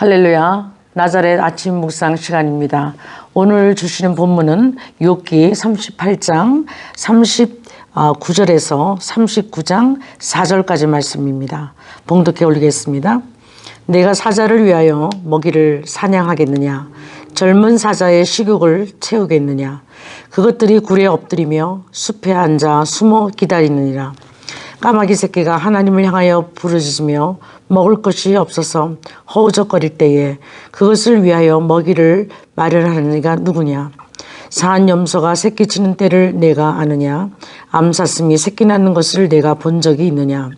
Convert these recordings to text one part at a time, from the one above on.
할렐루야. 나자렛 아침 묵상 시간입니다. 오늘 주시는 본문은 욥기 38장 39절에서 39장 4절까지 말씀입니다. 봉독해 올리겠습니다. 내가 사자를 위하여 먹이를 사냥하겠느냐? 젊은 사자의 식욕을 채우겠느냐? 그것들이 굴에 엎드리며 숲에 앉아 숨어 기다리느니라. 까마귀 새끼가 하나님을 향하여 부르짖으며 먹을 것이 없어서 허우적거릴 때에 그것을 위하여 먹이를 마련하는 이가 누구냐? 사한 염소가 새끼 치는 때를 내가 아느냐? 암사슴이 새끼 낳는 것을 내가 본 적이 있느냐?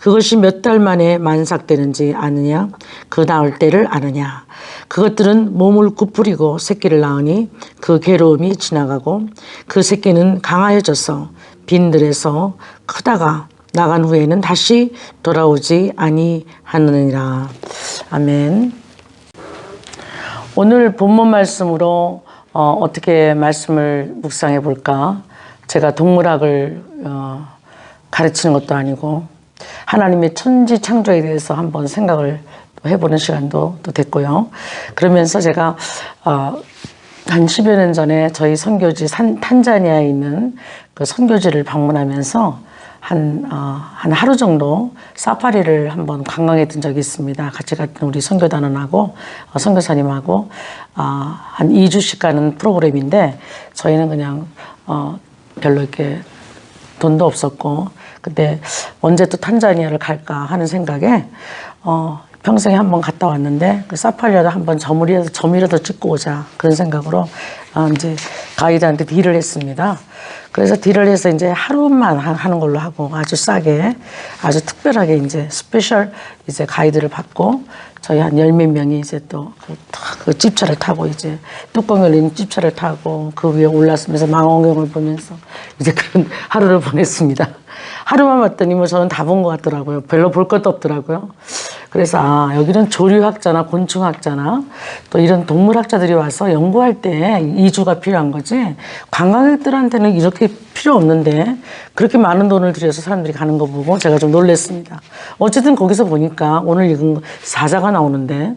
그것이 몇 달 만에 만삭되는지 아느냐? 그 낳을 때를 아느냐? 그것들은 몸을 구부리고 새끼를 낳으니 그 괴로움이 지나가고 그 새끼는 강하여져서 빈들에서 크다가 나간 후에는 다시 돌아오지 아니하느니라. 아멘. 오늘 본문 말씀으로 어, 어떻게 말씀을 묵상해 볼까? 제가 동물학을 어, 가르치는 것도 아니고 하나님의 천지 창조에 대해서 한번 생각을 해보는 시간도 또 됐고요. 그러면서 제가 어, 한 10여 년 전에 저희 선교지 산, 탄자니아에 있는 그 선교지를 방문하면서 한, 어, 한 하루 정도 사파리를 한번 관광해 둔 적이 있습니다. 같이 갔던 우리 선교단원하고, 어, 선교사님하고, 어, 한 2주씩 가는 프로그램인데, 저희는 그냥, 어, 별로 이렇게 돈도 없었고, 근데 언제 또 탄자니아를 갈까 하는 생각에, 어, 평생에 한 번 갔다 왔는데, 그 사파리라도 한번 점이라도, 점이라도 찍고 오자. 그런 생각으로, 어, 이제 가이드한테 딜을 했습니다. 그래서 딜을 해서 이제 하루만 하- 하는 걸로 하고 아주 싸게 아주 특별하게 이제 스페셜 이제 가이드를 받고 저희 한 열 몇 명이 이제 또그 그 집차를 타고 이제 뚜껑 열린 집차를 타고 그 위에 올랐으면서 망원경을 보면서 이제 그런 하루를 보냈습니다. 하루만 봤더니 뭐 저는 다 본 것 같더라고요. 별로 볼 것도 없더라고요. 그래서 아 여기는 조류학자나 곤충학자나 또 이런 동물학자들이 와서 연구할 때 이주가 필요한 거지? 관광객들한테는 이렇게 필요 없는데 그렇게 많은 돈을 들여서 사람들이 가는 거 보고 제가 좀 놀랐습니다. 어쨌든 거기서 보니까 오늘 읽은 거 사자가 나오는데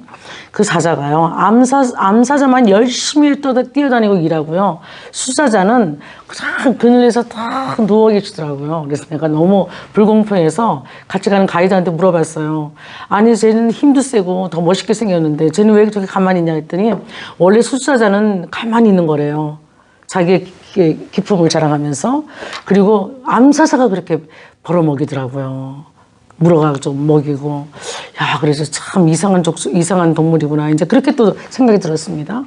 그 사자가요 암사 암사자만 열심히 또 뛰어다니고 일하고요 수사자는 그냥 그늘에서 딱 누워 계시더라고요. 그래서 내가 너무 불공평해서 같이 가는 가이드한테 물어봤어요. 아니 쟤는 힘도 세고 더 멋있게 생겼는데 쟤는 왜 저렇게 가만히 있냐 했더니 원래 수사자는 가만히 있는 거래요. 자기의 기- 기품을 자랑하면서 그리고 암사사가 그렇게 벌어먹이더라고요. 물어가지고 좀 먹이고 야 그래서 참 이상한 족수 이상한 동물이구나 이제 그렇게 또 생각이 들었습니다.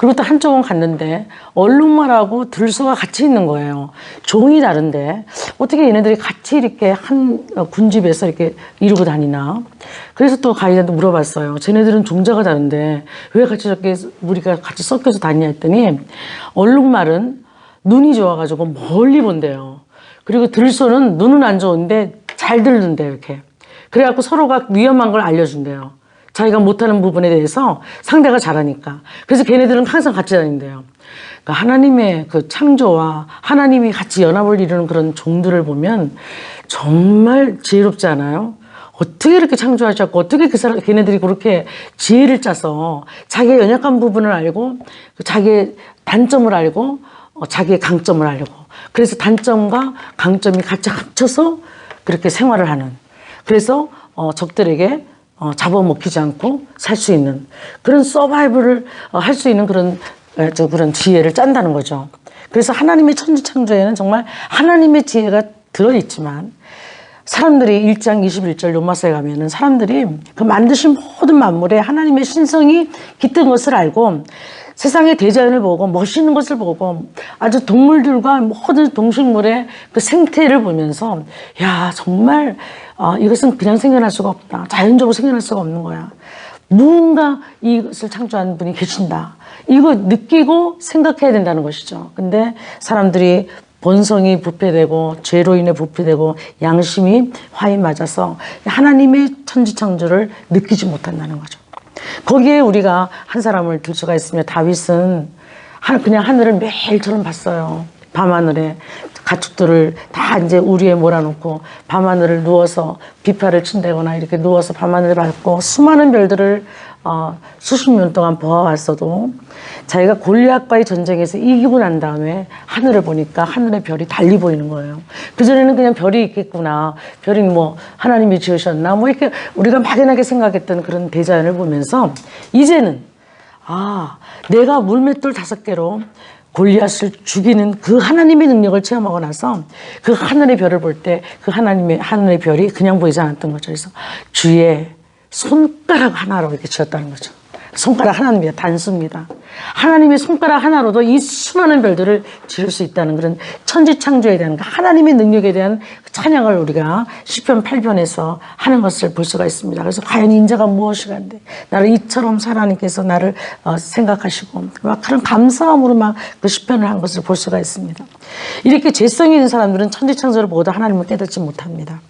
그리고 또 한쪽은 갔는데 얼룩말하고 들소가 같이 있는 거예요. 종이 다른데 어떻게 얘네들이 같이 이렇게 한 어, 군집에서 이렇게 이루고 다니나. 그래서 또 가이드한테 물어봤어요. 쟤네들은 종자가 다른데 왜 같이 저렇게 우리가 같이 섞여서 다니냐 했더니 얼룩말은 눈이 좋아가지고 멀리 본대요. 그리고 들소는 눈은 안 좋은데 잘 들는데요, 이렇게. 그래갖고 서로가 위험한 걸 알려준대요. 자기가 못하는 부분에 대해서 상대가 잘하니까. 그래서 걔네들은 항상 같이 다닌대요. 그러니까 하나님의 그 창조와 하나님이 같이 연합을 이루는 그런 종들을 보면 정말 지혜롭지 않아요? 어떻게 이렇게 창조하셨고 어떻게 그 사람 걔네들이 그렇게 지혜를 짜서 자기의 연약한 부분을 알고 그 자기의 단점을 알고 어, 자기의 강점을 알고 그래서 단점과 강점이 같이 합쳐서 그렇게 생활을 하는 그래서 어, 적들에게 어, 잡아먹히지 않고 살 수 있는 그런 서바이벌을 어, 할수 있는 그런 에, 저 그런 지혜를 짠다는 거죠. 그래서 하나님의 천지 창조에는 정말 하나님의 지혜가 들어 있지만 사람들이 1장 21절 로마서에 가면은 사람들이 그 만드신 모든 만물에 하나님의 신성이 깃든 것을 알고 세상의 대자연을 보고 멋있는 것을 보고 아주 동물들과 모든 동식물의 그 생태를 보면서 야 정말 어, 이것은 그냥 생겨날 수가 없다. 자연적으로 생겨날 수가 없는 거야. 무언가 이것을 창조한 분이 계신다. 이거 느끼고 생각해야 된다는 것이죠. 근데 사람들이 본성이 부패되고 죄로 인해 부패되고 양심이 화에 맞아서 하나님의 천지창조를 느끼지 못한다는 거죠. 거기에 우리가 한 사람을 들 수가 있으며 다윗은 하- 그냥 하늘을 매일처럼 봤어요. 밤하늘에 가축들을 다 이제 우리에 몰아놓고 밤하늘을 누워서 비파를 친다거나 이렇게 누워서 밤하늘을 밟고 수많은 별들을 어, 수십 년 동안 보아왔어도 자기가 골리앗과의 전쟁에서 이기고 난 다음에 하늘을 보니까 하늘의 별이 달리 보이는 거예요. 그전에는 그냥 별이 있겠구나. 별이 뭐 하나님이 지으셨나. 뭐 이렇게 우리가 막연하게 생각했던 그런 대자연을 보면서 이제는 아, 내가 물맷돌 다섯 개로 골리앗을 죽이는 그 하나님의 능력을 체험하고 나서 그 하늘의 별을 볼 때 그 하나님의 하늘의 별이 그냥 보이지 않았던 거죠. 그래서 주의 손가락 하나로 이렇게 지었다는 거죠. 손가락 하나입니다. 단수입니다. 하나님의 손가락 하나로도 이 수많은 별들을 지을 수 있다는 그런 천지 창조에 대한 그 하나님의 능력에 대한 그 찬양을 우리가 시편 8편에서 하는 것을 볼 수가 있습니다. 그래서 과연 인자가 무엇이간데 나를 이처럼 하나님께서 나를 어, 생각하시고 막 그런 감사함으로 막그 시편을 한 것을 볼 수가 있습니다. 이렇게 죄성이 있는 사람들은 천지 창조를 보고도 하나님을 깨닫지 못합니다.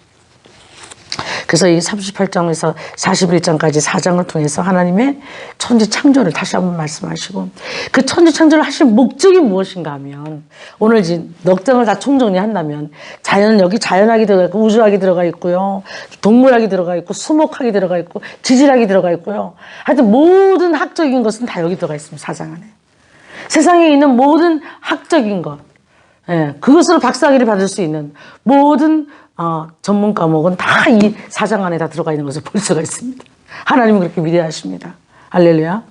그래서 이 38장에서 41장까지 4장을 통해서 하나님의 천지 창조를 다시 한번 말씀하시고 그 천지 창조를 하신 목적이 무엇인가 하면 오늘 넉 장을 다 총정리한다면 자연은 여기 자연학이 들어가 있고 우주학이 들어가 있고요. 동물학이 들어가 있고 수목학이 들어가 있고 지질학이 들어가 있고요. 하여튼 모든 학적인 것은 다 여기 들어가 있습니다. 사장 안에. 세상에 있는 모든 학적인 것, 예, 그것으로 박사학위를 받을 수 있는 모든 어, 전문 과목은 다 이 사장 안에 다 들어가 있는 것을 볼 수가 있습니다. 하나님은 그렇게 위대하십니다. 할렐루야.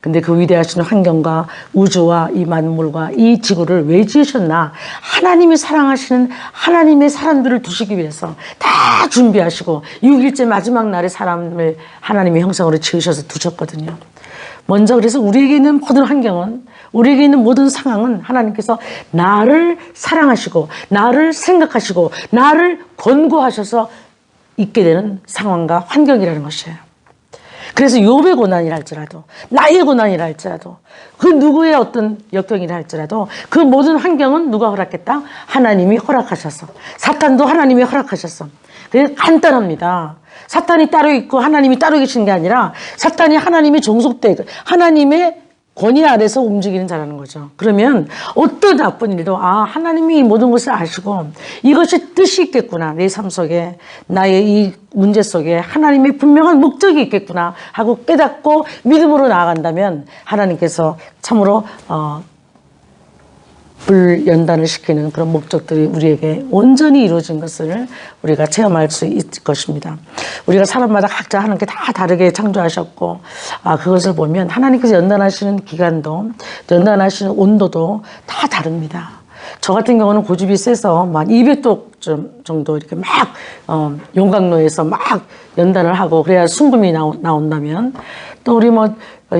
근데 그 위대하신 환경과 우주와 이 만물과 이 지구를 왜 지으셨나? 하나님이 사랑하시는 하나님의 사람들을 두시기 위해서 다 준비하시고 6일째 마지막 날에 사람을 하나님의 형상으로 지으셔서 두셨거든요. 먼저 그래서 우리에게 있는 모든 환경은 우리에게 있는 모든 상황은 하나님께서 나를 사랑하시고 나를 생각하시고 나를 권고하셔서 있게 되는 상황과 환경이라는 것이에요. 그래서 욥의 고난이라 할지라도 나의 고난이라 할지라도 그 누구의 어떤 역경이라 할지라도 그 모든 환경은 누가 허락했다? 하나님이 허락하셔서 사탄도 하나님이 허락하셔서 그게 간단합니다. 사탄이 따로 있고 하나님이 따로 계신 게 아니라 사탄이 하나님이 종속돼 하나님의 권위 아래서 움직이는 자라는 거죠. 그러면 어떤 나쁜 일도 아 하나님이 이 모든 것을 아시고 이것이 뜻이 있겠구나 내 삶 속에 나의 이 문제 속에 하나님의 분명한 목적이 있겠구나 하고 깨닫고 믿음으로 나아간다면 하나님께서 참으로 어, 불연단을 시키는 그런 목적들이 우리에게 온전히 이루어진 것을 우리가 체험할 수 있을 것입니다. 우리가 사람마다 각자 하는 게 다 다르게 창조하셨고, 아, 그것을 보면 하나님께서 연단하시는 기간도, 연단하시는 온도도 다 다릅니다. 저 같은 경우는 고집이 세서 막 200도 좀 정도 이렇게 막, 어, 용광로에서 막 연단을 하고 그래야 순금이 나오, 나온다면 또 우리 뭐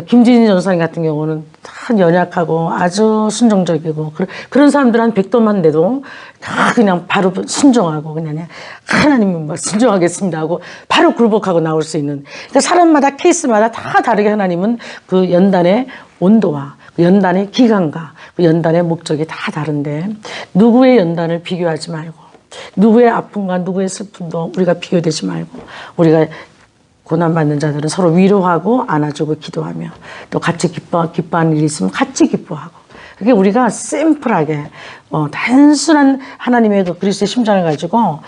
김진희 전사님 같은 경우는 참 연약하고 아주 순종적이고 그런- 사람들 한 100도만 돼도 다 그냥 바로 순종하고 그냥 하나님은 뭐 순종하겠습니다 하고 바로 굴복하고 나올 수 있는. 그러니까 사람마다 케이스마다 다 다르게 하나님은 그 연단의 온도와 그 연단의 기간과 그 연단의 목적이 다 다른데 누구의 연단을 비교하지 말고 누구의 아픔과 누구의 슬픔도 우리가 비교되지 말고 우리가 고난받는 자들은 서로 위로하고 안아주고 기도하며 또 같이 기뻐, 기뻐하는 일이 있으면 같이 기뻐하고. 그게 우리가 심플하게 어, 단순한 하나님의 그 그리스도의 심장을 가지고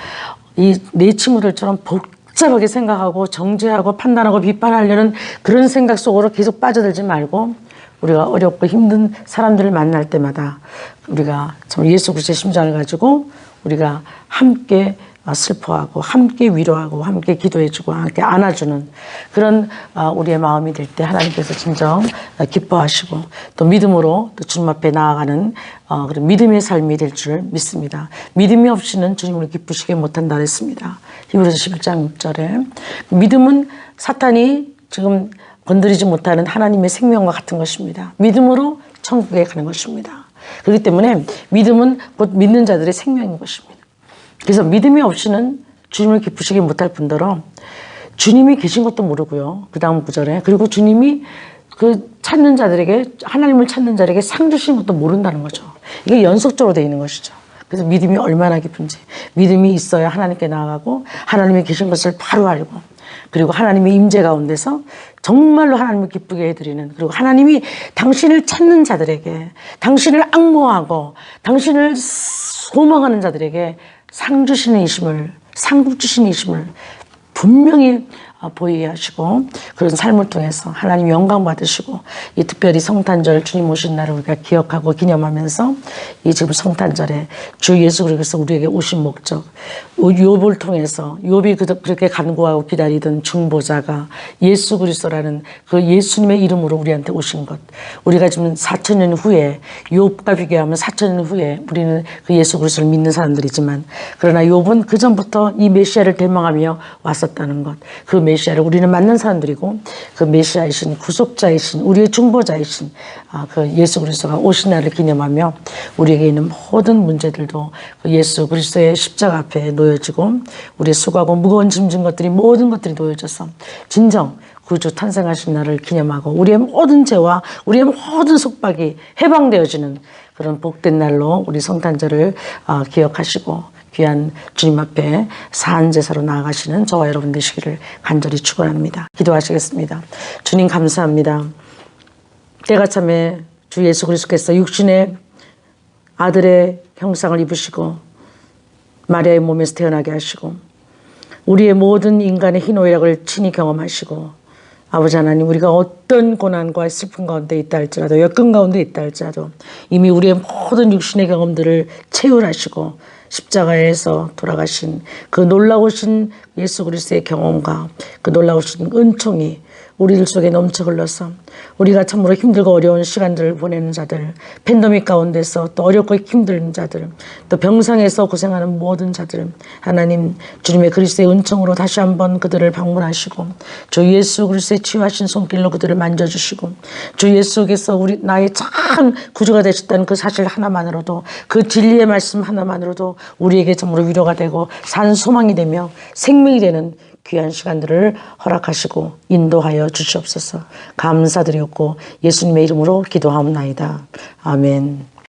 이 내 친구들처럼 복잡하게 생각하고 정죄하고 판단하고 비판하려는 그런 생각 속으로 계속 빠져들지 말고 우리가 어렵고 힘든 사람들을 만날 때마다 우리가 참 예수 그리스도의 심장을 가지고 우리가 함께 슬퍼하고 함께 위로하고 함께 기도해주고 함께 안아주는 그런 어, 우리의 마음이 될 때 하나님께서 진정 기뻐하시고 또 믿음으로 또 주님 앞에 나아가는 어, 그런 믿음의 삶이 될 줄 믿습니다. 믿음이 없이는 주님을 기쁘시게 못한다 그랬습니다. 히브리서 11장 6절에 믿음은 사탄이 지금 건드리지 못하는 하나님의 생명과 같은 것입니다. 믿음으로 천국에 가는 것입니다. 그렇기 때문에 믿음은 곧 믿는 자들의 생명인 것입니다. 그래서 믿음이 없이는 주님을 기쁘시게 못할 뿐더러 주님이 계신 것도 모르고요. 그 다음 구절에 그리고 주님이 그 찾는 자들에게 하나님을 찾는 자에게 상 주신 것도 모른다는 거죠. 이게 연속적으로 되어 있는 것이죠. 그래서 믿음이 얼마나 깊은지 믿음이 있어야 하나님께 나아가고 하나님이 계신 것을 바로 알고 그리고 하나님의 임재 가운데서 정말로 하나님을 기쁘게 해드리는 그리고 하나님이 당신을 찾는 자들에게 당신을 악모하고 당신을 소망하는 자들에게 상 주시는 이심을 상 주시는 이심을 분명히 아, 보이게 하시고 그런 삶을 통해서 하나님 영광 받으시고 이 특별히 성탄절 주님 오신 날을 우리가 기억하고 기념하면서 이 지금 성탄절에 주 예수 그리스도께서 우리에게 오신 목적 욥을 통해서 욥이 그- 그렇게 간구하고 기다리던 중보자가 예수 그리스도라는 그 예수님의 이름으로 우리한테 오신 것 우리가 지금 4천 년 후에 욥과 비교하면 4천 년 후에 우리는 그 예수 그리스도를 믿는 사람들이지만 그러나 욥은 그 전부터 이 메시아를 대망하며 왔었다는 것. 그 메시아를 우리는 맞는 사람들이고 그 메시아이신 구속자이신 우리의 중보자이신 아, 그 예수 그리스도가 오신 날을 기념하며 우리에게 있는 모든 문제들도 그 예수 그리스도의 십자가 앞에 놓여지고 우리의 수고하고 무거운 짐진 것들이 모든 것들이 놓여져서 진정 구주 탄생하신 날을 기념하고 우리의 모든 죄와 우리의 모든 속박이 해방되어지는 그런 복된 날로 우리 성탄절을 아, 기억하시고 귀한 주님 앞에 사한 제사로 나아가시는 저와 여러분 되시기를 간절히 축원합니다. 기도하시겠습니다. 주님 감사합니다. 때가 참에 주 예수 그리스도께서 육신의 아들의 형상을 입으시고 마리아의 몸에서 태어나게 하시고 우리의 모든 인간의 희노애락을 친히 경험하시고 아버지 하나님 우리가 어떤 고난과 슬픔 가운데 있다 할지라도 역경 가운데 있다 할지라도 이미 우리의 모든 육신의 경험들을 채울하시고 십자가에서 돌아가신 그 놀라우신 예수 그리스도의 경험과 그 놀라우신 은총이 우리들 속에 넘쳐 흘러서 우리가 참으로 힘들고 어려운 시간들을 보내는 자들, 팬데믹 가운데서 또 어렵고 힘든 자들, 또 병상에서 고생하는 모든 자들, 하나님 주님의 그리스도의 은총으로 다시 한번 그들을 방문하시고 주 예수 그리스도의 치유하신 손길로 그들을 만져주시고 주 예수께서 우리 나의 참 구주가 되셨다는 그 사실 하나만으로도 그 진리의 말씀 하나만으로도 우리에게 참으로 위로가 되고 산 소망이 되며 생명이 되는 귀한 시간들을 허락하시고 인도하여 주시옵소서 감사드렸고 예수님의 이름으로 기도하옵나이다. 아멘.